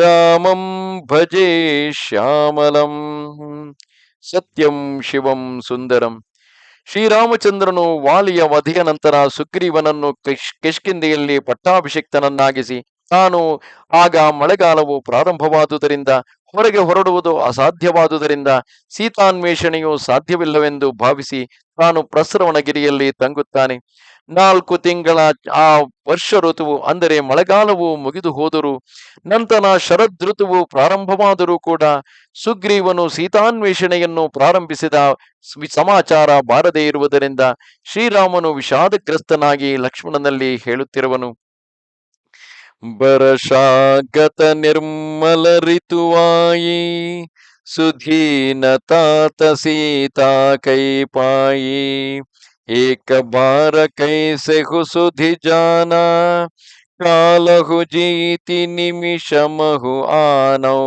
ರಾಮಂ ಭಜೆ ಶ್ಯಾಮಲಂ ಸತ್ಯಂ ಶಿವಂ ಸುಂದರಂ ಶ್ರೀರಾಮಚಂದ್ರನು ವಾಲಿಯ ವಧಿಯ ನಂತರ ಸುಗ್ರೀವನನ್ನು ಕೆಶ್ಕಿಂದೆಯಲ್ಲಿ ಪಟ್ಟಾಭಿಷಿಕ್ತನನ್ನಾಗಿಸಿ ತಾನು ಆಗ ಮಳೆಗಾಲವು ಪ್ರಾರಂಭವಾದುದರಿಂದ ಹೊರಗೆ ಹೊರಡುವುದು ಅಸಾಧ್ಯವಾದುದರಿಂದ, ಸೀತಾನ್ವೇಷಣೆಯು ಸಾಧ್ಯವಿಲ್ಲವೆಂದು ಭಾವಿಸಿ ತಾನು ಪ್ರಸರವಣಗಿರಿಯಲ್ಲಿ ತಂಗುತ್ತಾನೆ. ನಾಲ್ಕು ತಿಂಗಳ ಆ ವರ್ಷ ಋತುವು, ಅಂದರೆ ಮಳೆಗಾಲವು ಮುಗಿದು ಹೋದರೂ ನಂತರ ಶರದ್ ಋತುವು ಪ್ರಾರಂಭವಾದರೂ ಕೂಡ ಸುಗ್ರೀವನು ಸೀತಾನ್ವೇಷಣೆಯನ್ನು ಪ್ರಾರಂಭಿಸಿದ ಸಮಾಚಾರ ಬಾರದೇ ಇರುವುದರಿಂದ ಶ್ರೀರಾಮನು ವಿಷಾದಗ್ರಸ್ತನಾಗಿ ಲಕ್ಷ್ಮಣನಲ್ಲಿ ಹೇಳುತ್ತಿರುವನು. ಬರಶಾಗತ ನಿರ್ಮಲ ಋತುವಾಯಿ ಸುಧೀನ ತಾತ ಸೀತಾ ಕೈ एक बार कैसे खुशुधि जाना, काल कालहु जीति निमिषमहु आनौ।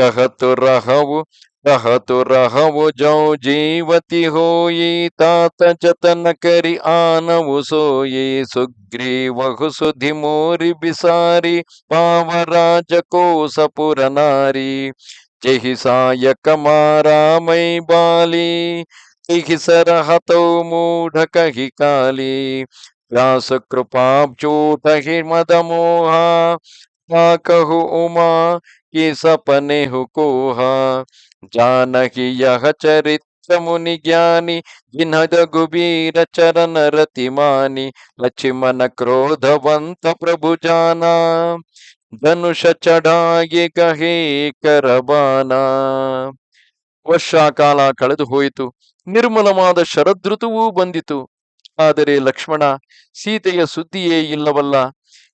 कहतु रहु कहतु रहु जो हो ये तात जतन करि आनवु सोयि सुग्रीवहु सुधि मोरि राज को सपुर नारी जेहि सायक मारा मई बाली सरहतौ मूढ कहि काली व्यास कृपाब्जूटहि मदमोहा कहु उमा कि सपने हुकोहा जानहि यह चरित्र मुनि ज्ञानी जिन्ह रघुबीर चरण रतिमानी लक्ष्मण क्रोधवंत प्रभु जाना ಧನುಷ ಚಡಾಗಿ ಗಹೇ ಕರಬಾನ ವರ್ಷಾಕಾಲ ಕಳೆದು ಹೋಯಿತು ನಿರ್ಮಲವಾದ ಶರದೃತುವೂ ಬಂದಿತು. ಆದರೆ ಲಕ್ಷ್ಮಣ, ಸೀತೆಯ ಸುದ್ದಿಯೇ ಇಲ್ಲವಲ್ಲ.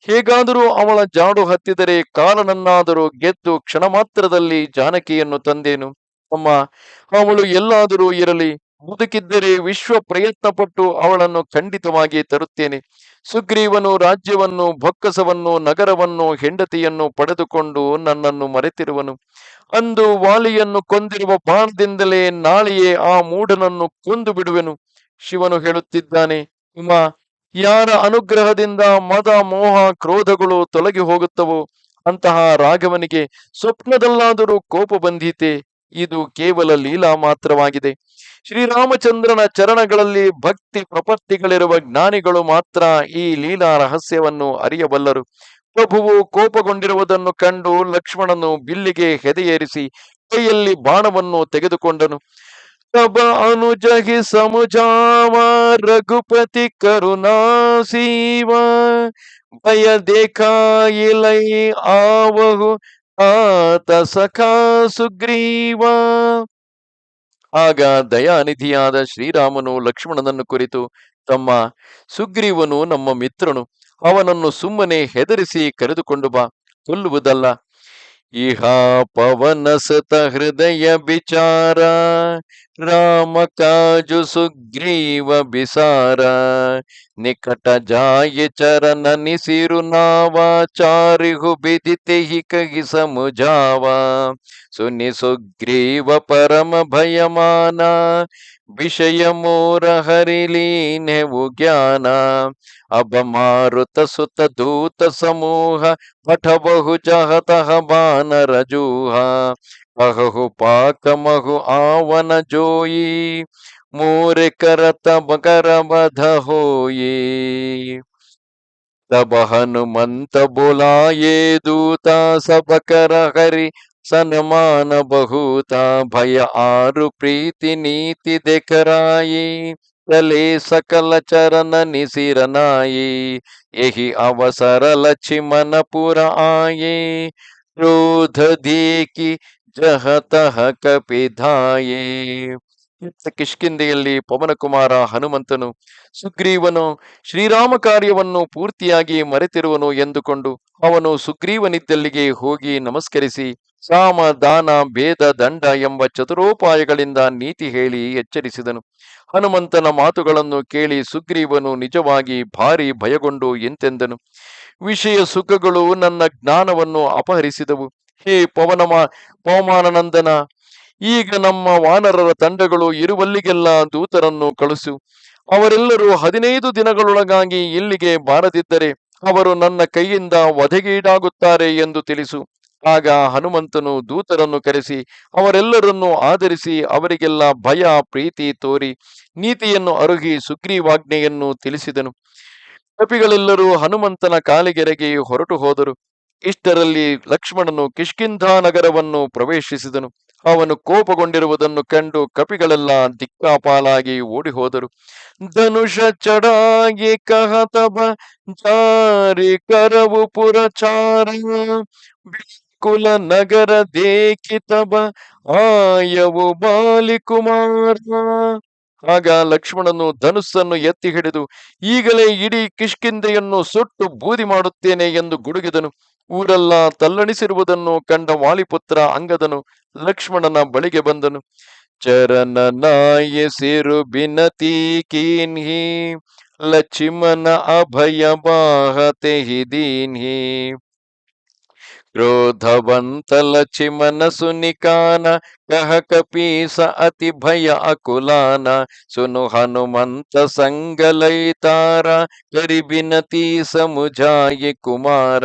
ಹೇಗಾದರೂ ಅವಳ ಜಾಡು ಹತ್ತಿದರೆ ಕಾಲನನ್ನಾದರೂ ಗೆದ್ದು ಕ್ಷಣ ಮಾತ್ರದಲ್ಲಿ ಜಾನಕಿಯನ್ನು ತಂದೇನು. ಅಮ್ಮ, ಅವಳು ಎಲ್ಲಾದರೂ ಇರಲಿ, ಬದುಕಿದ್ದರೆ ವಿಶ್ವ ಪ್ರಯತ್ನ ಪಟ್ಟು ಅವಳನ್ನು ಖಂಡಿತವಾಗಿ ತರುತ್ತೇನೆ. ಸುಗ್ರೀವನು ರಾಜ್ಯವನ್ನು ಬೊಕ್ಕಸವನ್ನು ನಗರವನ್ನು, ಹೆಂಡತಿಯನ್ನು ಪಡೆದುಕೊಂಡು ನನ್ನನ್ನು ಮರೆತಿರುವನು. ಅಂದು ವಾಲಿಯನ್ನು ಕೊಂದಿರುವ ಬಾಣದಿಂದಲೇ ನಾಳೆಯೇ ಆ ಮೂಢನನ್ನು ಕೊಂದು ಬಿಡುವೆನು ಶಿವನು ಹೇಳುತ್ತಿದ್ದಾನೆ, ಉಮಾ, ಯಾರ ಅನುಗ್ರಹದಿಂದ ಮದ, ಮೋಹ, ಕ್ರೋಧಗಳು ತೊಲಗಿ ಹೋಗುತ್ತವೋ, ಅಂತಹ ರಾಘವನಿಗೆ ಸ್ವಪ್ನದಲ್ಲಾದರೂ ಕೋಪ ಬಂದೀತೆ. ಇದು ಕೇವಲ ಲೀಲಾ ಮಾತ್ರವಾಗಿದೆ. ಶ್ರೀರಾಮಚಂದ್ರನ ಚರಣಗಳಲ್ಲಿ ಭಕ್ತಿ ಪ್ರಪತ್ತಿಗಳಿರುವ ಜ್ಞಾನಿಗಳು ಮಾತ್ರ ಈ ಲೀಲಾ ರಹಸ್ಯವನ್ನು ಅರಿಯಬಲ್ಲರು. ಪ್ರಭುವು ಕೋಪಗೊಂಡಿರುವುದನ್ನು ಕಂಡು ಲಕ್ಷ್ಮಣನು ಬಿಲ್ಲಿಗೆ ಹೆದೆಯೇರಿಸಿ ಕೈಯಲ್ಲಿ ಬಾಣವನ್ನು ತೆಗೆದುಕೊಂಡನು. ತಬ ಅನುಜಹಿ ಸಮುಜಾವ ರಘುಪತಿ ಕರುಣಾ ಸೀವ ಭಯ ದೇಖಾಯಿಲೈ ಆವಹು ಆತ ಸಖಾ ಸುಗ್ರೀವ. ಆಗ ದಯಾನಿಧಿಯಾದ ಶ್ರೀರಾಮನು ಲಕ್ಷ್ಮಣನನ್ನು ಕುರಿತು, ತಮ್ಮ ಸುಗ್ರೀವನು ನಮ್ಮ ಮಿತ್ರನು, ಅವನನ್ನು ಸುಮ್ಮನೆ ಹೆದರಿಸಿ ಕರೆದುಕೊಂಡು ಬಾ, ಕೊಲ್ಲುವುದಲ್ಲ. ಇಹ ಪವನಸತ ಹೃದಯ ವಿಚಾರ, ರಾಮ ಕಾಜು ಸುಗ್ರೀವ ಬಿಸಾರ, ನಿಕಟ ಜಾಯ ಚರಣ ನಿಸಿರು ನಾವ, ಚಾರಿಹು ಬಿದಿತೆ ಹಿ ಕಹಿ सुनि सुग्रीव परम भयमाना विषय मोर हरिलीन ज्ञाना अब मारुत सुत दूत समूह पठ बहु जहत बान रजूहा बहु पाक महु आवन जोई, मोर कर तब कर बध होई। तब हनुमंत बोलाये दूता, सब कर हरि ಸನ್ಮಾನ ಬಹುತ ಭಯ ಆರು ಪ್ರೀತಿ ನೀತಿ ದೆಕರಾಯಿ ತಲೆ ಸಕಲ ಚರಣ ನಿಸಿರನಾಯಿ, ಎಹಿ ಅವಸರ ಲಕ್ಷ್ಮಣ ಮನಪುರ ಆಯಿ, ಕ್ರೋಧ ದೇಕಿ ಜಹ ತಹ ಕಪಿಧಾಯೇ ಕಿಷ್ಕಿಂದೆಯಲ್ಲಿ ಪವನಕುಮಾರ ಹನುಮಂತನು ಸುಗ್ರೀವನು ಶ್ರೀರಾಮ ಕಾರ್ಯವನ್ನು ಪೂರ್ತಿಯಾಗಿ ಮರೆತಿರುವನು ಎಂದುಕೊಂಡು ಅವನು ಸುಗ್ರೀವನಿದ್ದಲ್ಲಿಗೆ ಹೋಗಿ ನಮಸ್ಕರಿಸಿ ಸಾಮ ದಾನ ಭೇದ ದಂಡ ಎಂಬ ಚತುರೋಪಾಯಗಳಿಂದ ನೀತಿ ಹೇಳಿ ಎಚ್ಚರಿಸಿದನು. ಹನುಮಂತನ ಮಾತುಗಳನ್ನು ಕೇಳಿ ಸುಗ್ರೀವನು ನಿಜವಾಗಿ ಭಾರಿ ಭಯಗೊಂಡು ಎಂತೆಂದನು. ವಿಷಯ ಸುಖಗಳು ನನ್ನ ಜ್ಞಾನವನ್ನು ಅಪಹರಿಸಿದವು. ಹೇ ಪವನಮ, ಪವಮಾನನಂದನ, ಈಗ ನಮ್ಮ ವಾನರರ ತಂಡಗಳು ಇರುವಲ್ಲಿಗೆಲ್ಲ ದೂತರನ್ನು ಕಳಿಸು. ಅವರೆಲ್ಲರೂ ಹದಿನೈದು ದಿನಗಳೊಳಗಾಗಿ ಇಲ್ಲಿಗೆ ಬಾರದಿದ್ದರೆ ಅವರು ನನ್ನ ಕೈಯಿಂದ ವಧೆಗೀಡಾಗುತ್ತಾರೆ ಎಂದು ತಿಳಿಸು. ಆಗ ಹನುಮಂತನು ದೂತರನ್ನು ಕರೆಸಿ, ಅವರೆಲ್ಲರನ್ನು ಆಧರಿಸಿ ಅವರಿಗೆಲ್ಲ ಭಯ, ಪ್ರೀತಿ ತೋರಿ ನೀತಿಯನ್ನು ಅರುಗಿ ಸುಗ್ರೀವಾಜ್ಞೆಯನ್ನು ತಿಳಿಸಿದನು. ಕಪಿಗಳೆಲ್ಲರೂ ಹನುಮಂತನ ಕಾಲಿಗೆರೆಗೆ ಹೊರಟು ಹೋದರು. ಇಷ್ಟರಲ್ಲಿ ಲಕ್ಷ್ಮಣನು ಕಿಷ್ಕಿಂಧಾ ನಗರವನ್ನು ಪ್ರವೇಶಿಸಿದನು. ಅವನು ಕೋಪಗೊಂಡಿರುವುದನ್ನು ಕಂಡು ಕಪಿಗಳೆಲ್ಲ ದಿಕ್ಕಾಪಾಲಾಗಿ ಓಡಿ ಹೋದರು ಧನುಷ ಚಡಾಗಿ ಕಹತಬ, ಜಾರಿ ಕರವು ಪುರಚಾರ ಕುಲ ನಗರ ದೇಖಿತಬ ಆಯವು ಬಾಲಿಕುಮಾರ. ಆಗ ಲಕ್ಷ್ಮಣನು ಧನುಸ್ಸನ್ನು ಎತ್ತಿ ಹಿಡಿದು, ಈಗಲೇ ಇಡೀ ಕಿಷ್ಕಿಂದೆಯನ್ನು ಸುಟ್ಟು ಬೂದಿ ಮಾಡುತ್ತೇನೆ ಎಂದು ಗುಡುಗಿದನು. ಊರೆಲ್ಲ ತಲ್ಲಣಿಸಿರುವುದನ್ನು ಕಂಡ ವಾಲಿಪುತ್ರ ಅಂಗದನು ಲಕ್ಷ್ಮಣನ ಬಳಿಗೆ ಬಂದನು. ಚರನ ನಾಯಸಿರು ಬಿನತಿ ಕೀನ್ಹಿ, ಲಕ್ಷ್ಮಣ ಅಭಯ ಬಾಹತೆ ದೀನ್ಹಿ ಕ್ರೋಧವಂತ ಲಕ್ಷ್ಮಣ ಸುನಿಕಾನ ಕಹ ಕಪೀಸ ಅತಿ ಭಯ ಅಕುಲಾನ ಸುನು ಹನುಮಂತ ಸಂಗಲೈತಾರ ಕರಿಬಿನತಿ ಸಮುಜಾಯಿ ಕುಮಾರ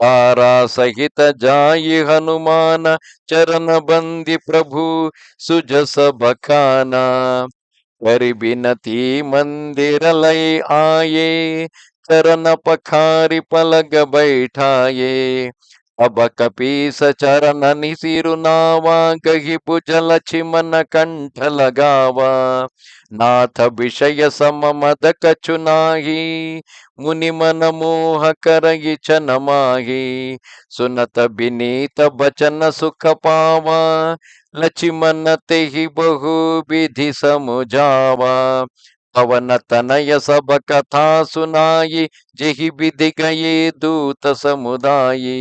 ತಾರಾ ಸಹಿತ ಜಾಯಿ ಹನುಮಾನ ಚರಣ ಬಂದಿ ಪ್ರಭು ಸುಜಸ ಬಖಾನ ಕರಿಬಿನತಿ ಮಂದಿರ चरण पखारी पलग बैठाए अब कपीस चरण निशिरुनावा, कही पुजल छिमन कंठ लगावा। नाथ विषय सम मद कछुनाही मुनि मन मोह कर माही। सुनत बिनीत बचन सुख पावा, लक्ष्मण ते ही बहु विधि समुझावा। ಅವನ ತನಯ ಸಬ ಕಥಾ ಸುನಾಯಿ, ಜಿಹಿ ಬಿಧಿ ಗಯೇ ದೂತ ಸಮುದಾಯಿ.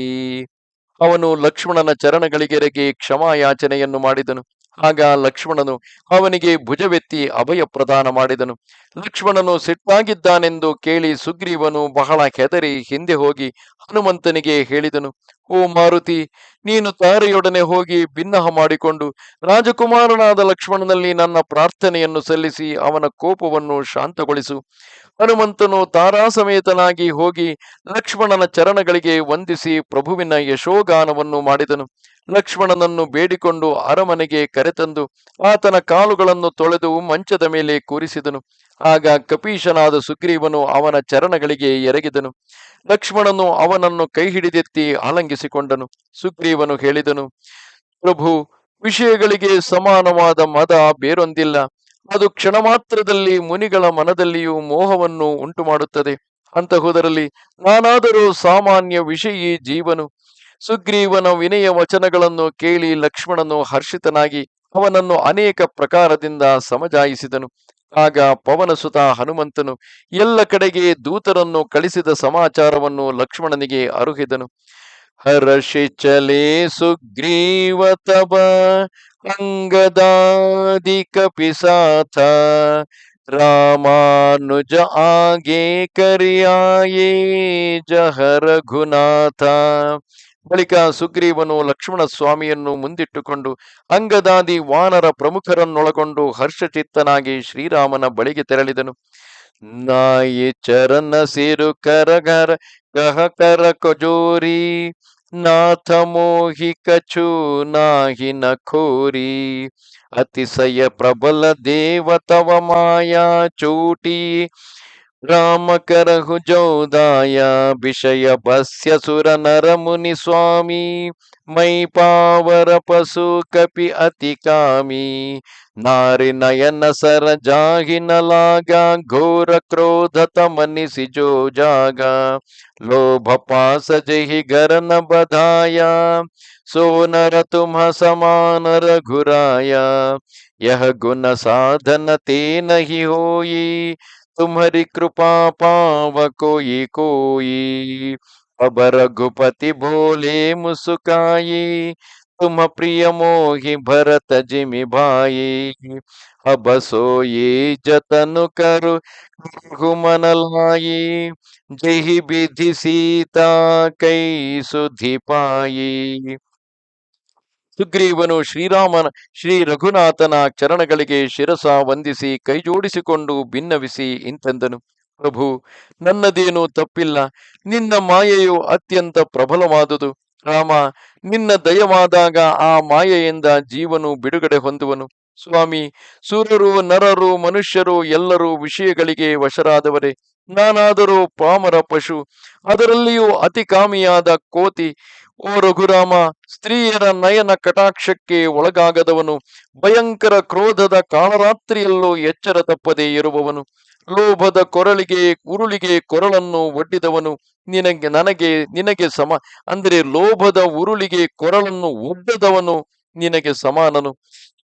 ಅವನು ಲಕ್ಷ್ಮಣನ ಚರಣಗಳಿಗೆರೆಗೆ ಕ್ಷಮಾಯಾಚನೆಯನ್ನು ಮಾಡಿದನು. ಆಗ ಲಕ್ಷ್ಮಣನು ಅವನಿಗೆ ಭುಜವೆತ್ತಿ ಅಭಯ ಪ್ರದಾನ ಮಾಡಿದನು. ಲಕ್ಷ್ಮಣನು ಸಿಟ್ಟಾಗಿದ್ದಾನೆಂದು ಕೇಳಿ ಸುಗ್ರೀವನು ಬಹಳ ಹೆದರಿ ಹಿಂದೆ ಹೋಗಿ ಹನುಮಂತನಿಗೆ ಹೇಳಿದನು ಓ ಮಾರುತಿ, ನೀನು ತಾರೆಯೊಡನೆ ಹೋಗಿ ಭಿನ್ನಹ ಮಾಡಿಕೊಂಡು ರಾಜಕುಮಾರನಾದ ಲಕ್ಷ್ಮಣನಲ್ಲಿ ನನ್ನ ಪ್ರಾರ್ಥನೆಯನ್ನು ಸಲ್ಲಿಸಿ ಅವನ ಕೋಪವನ್ನು ಶಾಂತಗೊಳಿಸು. ಹನುಮಂತನು ತಾರಾಸಮೇತನಾಗಿ ಹೋಗಿ ಲಕ್ಷ್ಮಣನ ಚರಣಗಳಿಗೆ ವಂದಿಸಿ ಪ್ರಭುವಿನ ಯಶೋಗಾನವನ್ನು ಮಾಡಿದನು. ಲಕ್ಷ್ಮಣನನ್ನು ಬೇಡಿಕೊಂಡು ಅರಮನೆಗೆ ಕರೆತಂದು ಆತನ ಕಾಲುಗಳನ್ನು ತೊಳೆದು ಮಂಚದ ಮೇಲೆ ಕೂರಿಸಿದನು. ಆಗ ಕಪೀಶನಾದ ಸುಗ್ರೀವನು ಅವನ ಚರಣಗಳಿಗೆ ಎರಗಿದನು. ಲಕ್ಷ್ಮಣನು ಅವನನ್ನು ಕೈ ಹಿಡಿದೆತ್ತಿ ಆಲಂಗಿಸಿಕೊಂಡನು ಸುಗ್ರೀವನು ಹೇಳಿದನು, ಪ್ರಭು, ವಿಷಯಗಳಿಗೆ ಸಮಾನವಾದ ಮದ ಬೇರೊಂದಿಲ್ಲ. ಅದು ಕ್ಷಣ ಮಾತ್ರದಲ್ಲಿ ಮುನಿಗಳ ಮನದಲ್ಲಿಯೂ ಮೋಹವನ್ನು ಉಂಟು ಮಾಡುತ್ತದೆ ಅಂತಹುದರಲ್ಲಿ ನಾನಾದರೂ ಸಾಮಾನ್ಯ ವಿಷಯಿ ಜೀವನು. ಸುಗ್ರೀವನ ವಿನಯ ವಚನಗಳನ್ನು ಕೇಳಿ ಲಕ್ಷ್ಮಣನು ಹರ್ಷಿತನಾಗಿ ಅವನನ್ನು ಅನೇಕ ಪ್ರಕಾರದಿಂದ ಸಮಜಾಯಿಸಿದನು. ಆಗ ಪವನಸುತ ಹನುಮಂತನು ಎಲ್ಲ ಕಡೆಗೆ ದೂತರನ್ನು ಕಳಿಸಿದ ಸಮಾಚಾರವನ್ನು ಲಕ್ಷ್ಮಣನಿಗೆ ಅರುಹಿದನು. ಹರ್ಷಿ ಚಲೇ ಸುಗ್ರೀವ ತಬ ಅಂಗದಾದಿ ಕಪಿಸಾಥ ರಾಮಾನುಜ ಆಗೆ ಕರಿಯಾಯೇ ಜಹ ರಘುನಾಥ ಬಳಿಕ ಸುಗ್ರೀವನು ಲಕ್ಷ್ಮಣ ಸ್ವಾಮಿಯನ್ನು ಮುಂದಿಟ್ಟುಕೊಂಡು ಅಂಗದಾದಿ ವಾನರ ಪ್ರಮುಖರನ್ನೊಳಗೊಂಡು ಹರ್ಷಚಿತ್ತನಾಗಿ ಶ್ರೀರಾಮನ ಬಳಿಗೆ ತೆರಳಿದನು. ನಾಯಿ ಚರಣ ಸಿರು ಕರಗರ ಕಹ ಕರ ಕಜೋರಿ, ನಾಥ ಮೋಹಿ ಕಚು ನಾಹಿ ನಖೋರಿ ಅತಿಶಯ ಪ್ರಬಲ ದೇವತವ ಮಾಯಾ ಚೂಟಿ राम करहु जोदाया विषय बस्य सुर नर मुनि स्वामी, मई पावर पशु कपि अति कामी। नारी नयन सर जाहि न लागा, घोर क्रोध तमनिषि जो जागा। लोभ पास जहि गर न बधाया सोनर तुम समान रघुराया। यह गुण साधन ते नही होई तुम्हारी कृपा पाव कोई कोई। अब रघुपति भोले मुसुकाई, तुम प्रिय मोहि भरत जिमि भाई। अब सोये जतन करु घुमन लाई। जही विधि सीता कई सुधि पाई। ಸುಗ್ರೀವನು ಶ್ರೀರಾಮನ, ಶ್ರೀ ರಘುನಾಥನ ಚರಣಗಳಿಗೆ ಶಿರಸ ವಂದಿಸಿ ಕೈಜೋಡಿಸಿಕೊಂಡು ಭಿನ್ನವಿಸಿ ಇಂತೆಂದನು, ಪ್ರಭು, ನನ್ನದೇನೂ ತಪ್ಪಿಲ್ಲ. ನಿನ್ನ ಮಾಯೆಯು ಅತ್ಯಂತ ಪ್ರಬಲವಾದುದು. ರಾಮ, ನಿನ್ನ ದಯವಾದಾಗ ಆ ಮಾಯೆಯಿಂದ ಜೀವನು ಬಿಡುಗಡೆ ಹೊಂದುವನು. ಸ್ವಾಮಿ ಸೂರ್ಯರು ನರರು, ಮನುಷ್ಯರು ಎಲ್ಲರೂ ವಿಷಯಗಳಿಗೆ ವಶರಾದವರೇ. ನಾನಾದರೂ ಪಾಮರ ಪಶು, ಅದರಲ್ಲಿಯೂ ಅತಿಕಾಮಿಯಾದ ಕೋತಿ. ಓ ರಘುರಾಮ, ಸ್ತ್ರೀಯರ ನಯನ ಕಟಾಕ್ಷಕ್ಕೆ ಒಳಗಾಗದವನು, ಭಯಂಕರ ಕ್ರೋಧದ ಕಾಳರಾತ್ರಿಯಲ್ಲೂ ಎಚ್ಚರ ತಪ್ಪದೆ ಇರುವವನು. ಲೋಭದ ಕೊರಳಿಗೆ, ಉರುಳಿಗೆ ಕೊರಳನ್ನು ಒಡ್ಡಿದವನು. ನಿನಗೆ, ನನಗೆ, ನಿನಗೆ ಸಮ, ಅಂದರೆ ಲೋಭದ ಉರುಳಿಗೆ ಕೊರಳನ್ನು ಒಡ್ಡದವನು ನಿನಗೆ ಸಮಾನನು.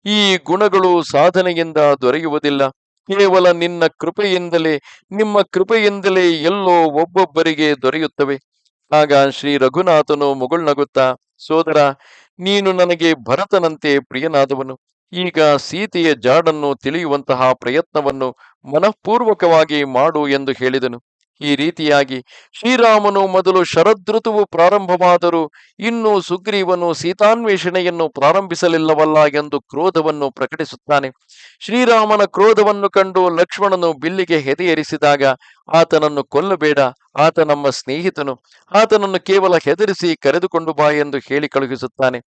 ಈ ಗುಣಗಳು ಸಾಧನೆಯಿಂದ ದೊರೆಯುವುದಿಲ್ಲ. ಕೇವಲ ನಿನ್ನ ಕೃಪೆಯಿಂದಲೇ, ನಿಮ್ಮ ಕೃಪೆಯಿಂದಲೇ ಎಲ್ಲೋ ಒಬ್ಬೊಬ್ಬರಿಗೆ ದೊರೆಯುತ್ತವೆ. ಆಗ ಶ್ರೀ ರಘುನಾಥನು ಮುಗುಳ್ನಗುತ್ತಾ, ಸೋದರ, ನೀನು ನನಗೆ ಭರತನಂತೆ ಪ್ರಿಯನಾದವನು. ಈಗ ಸೀತೆಯ ಜಾಡನ್ನು ತಿಳಿಯುವಂತಹ ಪ್ರಯತ್ನವನ್ನು ಮನಃಪೂರ್ವಕವಾಗಿ ಮಾಡು ಎಂದು ಹೇಳಿದನು. ಈ ರೀತಿಯಾಗಿ ಶ್ರೀರಾಮನು ಮೊದಲು ಶರದೃತುವು ಪ್ರಾರಂಭವಾದರೂ ಇನ್ನೂ ಸುಗ್ರೀವನು ಸೀತಾನ್ವೇಷಣೆಯನ್ನು ಪ್ರಾರಂಭಿಸಲಿಲ್ಲವಲ್ಲ ಎಂದು ಕ್ರೋಧವನ್ನು ಪ್ರಕಟಿಸುತ್ತಾನೆ. ಶ್ರೀರಾಮನ ಕ್ರೋಧವನ್ನು ಕಂಡು ಲಕ್ಷ್ಮಣನು ಬಿಲ್ಲಿಗೆ ಹೆದೆಯರಿಸಿದಾಗ ಆತನನ್ನು ಕೊಲ್ಲಬೇಡ, ಆತ ನಮ್ಮ ಸ್ನೇಹಿತನು, ಆತನನ್ನು ಕೇವಲ ಹೆದರಿಸಿ ಕರೆದುಕೊಂಡು ಬಾ ಎಂದು ಹೇಳಿ ಕಳುಹಿಸುತ್ತಾನೆ.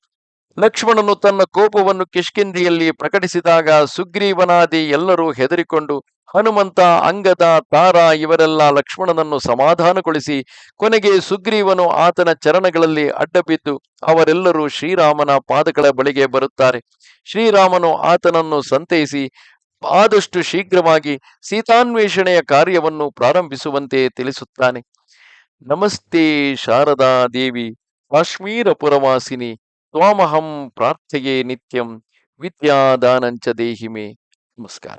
ಲಕ್ಷ್ಮಣನು ತನ್ನ ಕೋಪವನ್ನು ಕಿಷ್ಕಿಂದಿಯಲ್ಲಿ ಪ್ರಕಟಿಸಿದಾಗ ಸುಗ್ರೀವನಾದಿ ಎಲ್ಲರೂ ಹೆದರಿಕೊಂಡು ಹನುಮಂತ, ಅಂಗದ, ತಾರ ಇವರೆಲ್ಲ ಲಕ್ಷ್ಮಣನನ್ನು ಸಮಾಧಾನಗೊಳಿಸಿ ಕೊನೆಗೆ ಸುಗ್ರೀವನು ಆತನ ಚರಣಗಳಲ್ಲಿ ಅಡ್ಡಬಿದ್ದು ಅವರೆಲ್ಲರೂ ಶ್ರೀರಾಮನ ಪಾದಗಳ ಬಳಿಗೆ ಬರುತ್ತಾರೆ. ಶ್ರೀರಾಮನು ಆತನನ್ನು ಸಂತೈಸಿ ಆದಷ್ಟು ಶೀಘ್ರವಾಗಿ ಸೀತಾನ್ವೇಷಣೆಯ ಕಾರ್ಯವನ್ನು ಪ್ರಾರಂಭಿಸುವಂತೆ ತಿಳಿಸುತ್ತಾನೆ. ನಮಸ್ತೆ ಶಾರದಾ ದೇವಿ ಕಾಶ್ಮೀರ ಪುರವಾಸಿನಿ ತ್ವಾಮಹಂ ಪ್ರಾರ್ಥೆಯೇ ನಿತ್ಯಂ, ವಿದ್ಯಾದಾನಂಚ ದೇಹಿಮೆ. ನಮಸ್ಕಾರ.